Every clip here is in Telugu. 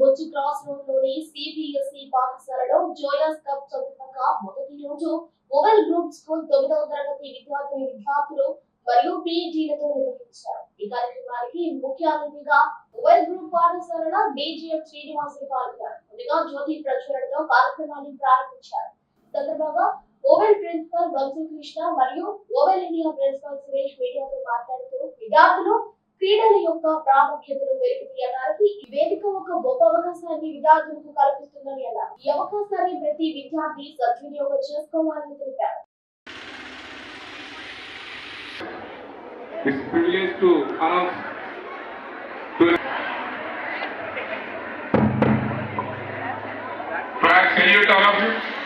బొచ్చు క్రాస్ రోడ్లోని సిబిఎస్ఈ పాఠశాలలో జోయాస్ కప్ చదువుక మొదటి రోజు మొబైల్ గ్రూప్ స్కూల్ తొమ్మిదవ తరగతి విద్యార్థిని విద్యార్థులు మరియు పీఈటీలతో నిర్వహించారు. ఈ కార్యక్రమానికి ముఖ్య అతిథిగా మొబైల్ గ్రూప్ పాఠశాలల బీజీఎఫ్ శ్రీనివాసులు పాల్గొన్నారు. ముందుగా జ్యోతి ప్రచురణతో కార్యక్రమాన్ని ప్రారంభించారు. సందర్భంగా ఓవెల్ ప్రిన్సిపల్ వంశీ కృష్ణ మరియు ఓవెల్ ఇండియా ప్రిన్సిపల్ సురేష్ మీడియాతో మాట్లాడుతూ విద్యార్థులు క్రీడల యొక్క ప్రాముఖ్యతను వెలికి తీయడానికి ఈ వేదిక ఒక గొప్ప అవకాశాన్ని విద్యార్థులకు కల్పిస్తుందని అన్నారు ఈ అవకాశాన్ని ప్రతి విద్యార్థి సద్వినియోగం చేసుకోవాలని తెలిపారు It's privilege to announce to Flag salute all of you.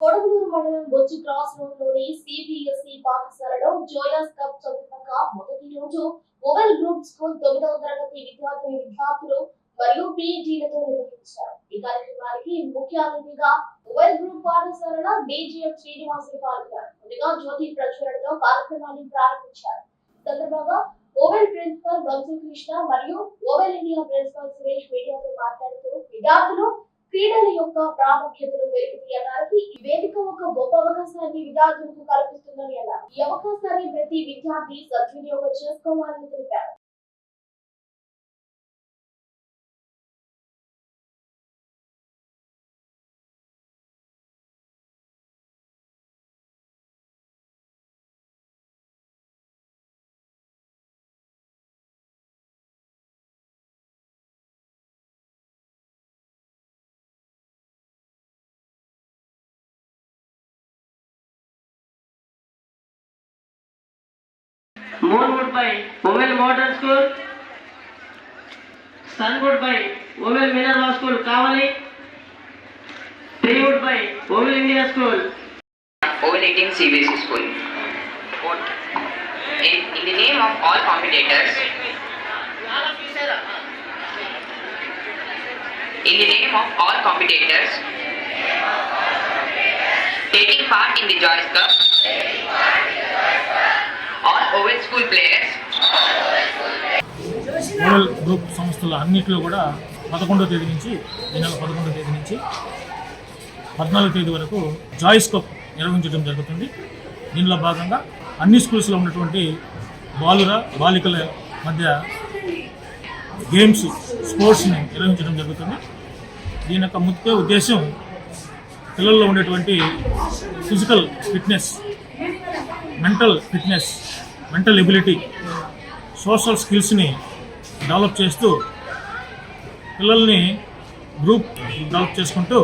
Kodavalur మండలం బొచ్చి క్రాస్ రోడ్లోని సిబిఎస్ఈ పాఠశాలలో జోయాస్ కప్ సందర్భంగా మొదటి రోజు మొబైల్ గ్రూప్ స్కూల్ తొమ్మిదవ తరగతి విద్యార్థిని విద్యార్థులు మరియు పీఈటీలతో నిర్వహించారు. ఈ కార్యక్రమానికి ముఖ్య అతిథిగా మొబైల్ గ్రూప్ పాఠశాలల డీజీఎఫ్ శ్రీనివాసులు పాల్గొన్నారు. ముందుగా జ్యోతి ప్రచురణతో కార్యక్రమాన్ని ప్రారంభించారు. సందర్భంగా ఓవెల్ ప్రిన్సిపల్ వంశీ కృష్ణ మరియు ఓవెల్ ఇండియా ప్రిన్సిపల్ సురేష్ మీడియాతో మాట్లాడుతూ విద్యార్థులు క్రీడల యొక్క ప్రాముఖ్యతను వెలికి తీయడానికి ఈ వేదిక ఒక గొప్ప అవకాశాన్ని విద్యార్థులకు కల్పిస్తుందని అన్నారు. ఈ అవకాశాన్ని ప్రతి విద్యార్థి సద్వినియోగం చేసుకోవాలని తెలిపారు. Moonwood by Oval Modern School, Sunwood by Oval Minerva School, Kavali, Treewood by Oval India School, Oval 18 CBSE school. In, in the name of all competitors, in the name of all competitors, taking part in the Joyce Cup, all oven school players model group సంస్థల అన్నింటిలో కూడా పదకొండో తేదీ నుంచి ఈ నెల పదకొండో తేదీ నుంచి పద్నాలుగో తేదీ వరకు జాయిస్ కప్ నిర్వహించడం జరుగుతుంది. దీనిలో భాగంగా అన్ని స్కూల్స్లో ఉన్నటువంటి బాలుర బాలికల మధ్య గేమ్స్ స్పోర్ట్స్ని నిర్వహించడం జరుగుతుంది. దీని యొక్క ముఖ్య ఉద్దేశం పిల్లల్లో ఉండేటువంటి physical fitness mental fitness mental ability social స్కిల్స్ని డెవలప్ చేస్తూ పిల్లల్ని గ్రూప్ డెవలప్ చేసుకుంటూ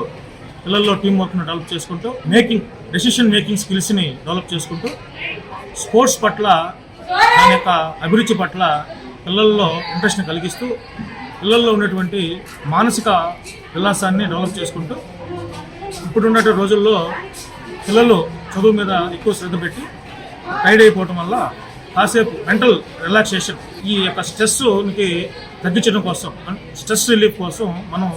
పిల్లల్లో టీం వర్క్ను డెవలప్ చేసుకుంటూ మేకింగ్ డెసిషన్ మేకింగ్ స్కిల్స్ని డెవలప్ చేసుకుంటూ స్పోర్ట్స్ పట్ల దాని యొక్క అభిరుచి పట్ల పిల్లల్లో ఇంట్రెస్ట్ని కలిగిస్తూ పిల్లల్లో ఉన్నటువంటి మానసిక విలాసాన్ని డెవలప్ చేసుకుంటూ ఇప్పుడున్నటువంటి రోజుల్లో పిల్లలు చదువు మీద ఎక్కువ శ్రద్ధ పెట్టి టైడ్ అయిపోవటం వల్ల కాసేపు మెంటల్ రిలాక్సేషన్ ఈ యొక్క స్ట్రెస్కి తగ్గించడం కోసం స్ట్రెస్ రిలీఫ్ కోసం మనం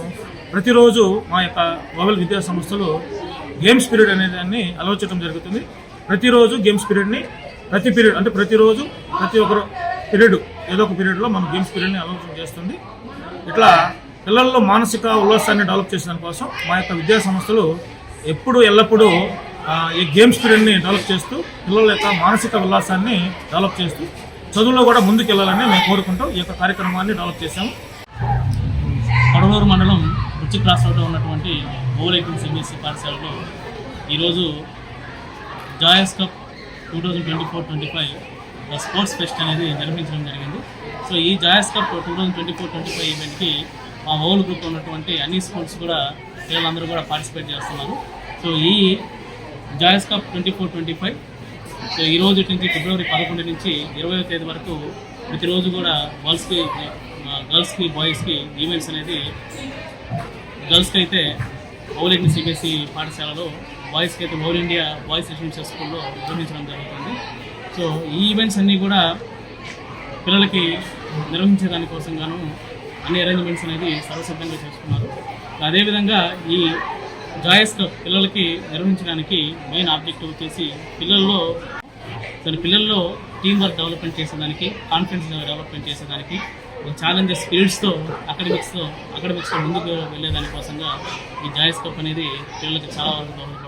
ప్రతిరోజు మా యొక్క మొబైల్ విద్యా సంస్థలు గేమ్స్ పీరియడ్ అనే దాన్ని అలవర్చడం జరుగుతుంది. ప్రతిరోజు గేమ్స్ పీరియడ్ని ప్రతి పీరియడ్ అంటే ప్రతిరోజు ప్రతి ఒక్కరు పీరియడ్ ఏదో ఒక పీరియడ్లో మనం గేమ్స్ పీరియడ్ని అలవర్చడం చేస్తుంది. ఇట్లా పిల్లల్లో మానసిక ఉల్లాసాన్ని డెవలప్ చేసిన కోసం మా యొక్క విద్యా సంస్థలు ఎప్పుడు ఎల్లప్పుడూ ఈ గేమ్స్ పీరియడ్ని డెవలప్ చేస్తూ పిల్లల యొక్క మానసిక ఉల్లాసాన్ని డెవలప్ చేస్తూ చదువులో కూడా ముందుకు వెళ్ళాలని మేము కోరుకుంటూ ఈ యొక్క కార్యక్రమాన్ని డెవలప్ చేశాము. కడలూరు మండలం రుచి క్రాస్ రోడ్లో ఉన్నటువంటి ఓవలైటింగ్ సిబిఎస్ఈ పాఠశాలలో ఈరోజు Joyce cup two thousand twenty four twenty five sports fest అనేది నిర్మించడం జరిగింది. సో ఈ Joyce cup two thousand twenty four twenty five ఈవెంట్కి మా ఓల్ గ్రూప్ ఉన్నటువంటి అన్ని స్కూల్స్ కూడా పిల్లలందరూ కూడా పార్టిసిపేట్ చేస్తున్నారు. సో ఈ Joyce cup twenty four twenty five. So ఈ రోజు నుంచి ఫిబ్రవరి పదకొండు నుంచి ఇరవై తేదీ వరకు ప్రతిరోజు కూడా గర్ల్స్కి గర్ల్స్కి బాయ్స్కి ఈవెంట్స్ అనేది గర్ల్స్కి అయితే ఓవల్ సిబిఎస్ఈ పాఠశాలలో బాయ్స్కి అయితే ఓవల్ ఇండియా బాయ్స్ రెసిడెన్షియల్ స్కూల్లో నిర్వహించడం జరుగుతుంది. సో ఈ ఈవెంట్స్ అన్నీ కూడా పిల్లలకి నిర్వహించే దానికోసం గాను అన్ని అరేంజ్మెంట్స్ అనేది సర్వసిద్ధంగా చేసుకున్నారు. అదేవిధంగా ఈ జాయస్ కప్ పిల్లలకి నిర్వహించడానికి మెయిన్ ఆబ్జెక్టివ్ వచ్చేసి పిల్లల్లో తన పిల్లల్లో టీం వర్క్ డెవలప్మెంట్ చేసేదానికి కాన్ఫిడెన్స్ డెవలప్మెంట్ చేసేదానికి ఒక ఛాలెంజెస్ స్పిరిట్స్తో అకాడమిక్స్తో అకాడమిక్స్తో ముందుకు వెళ్ళేదానికోసంగా ఈ జాయస్ కప్ అనేది పిల్లలకి చాలా వరకు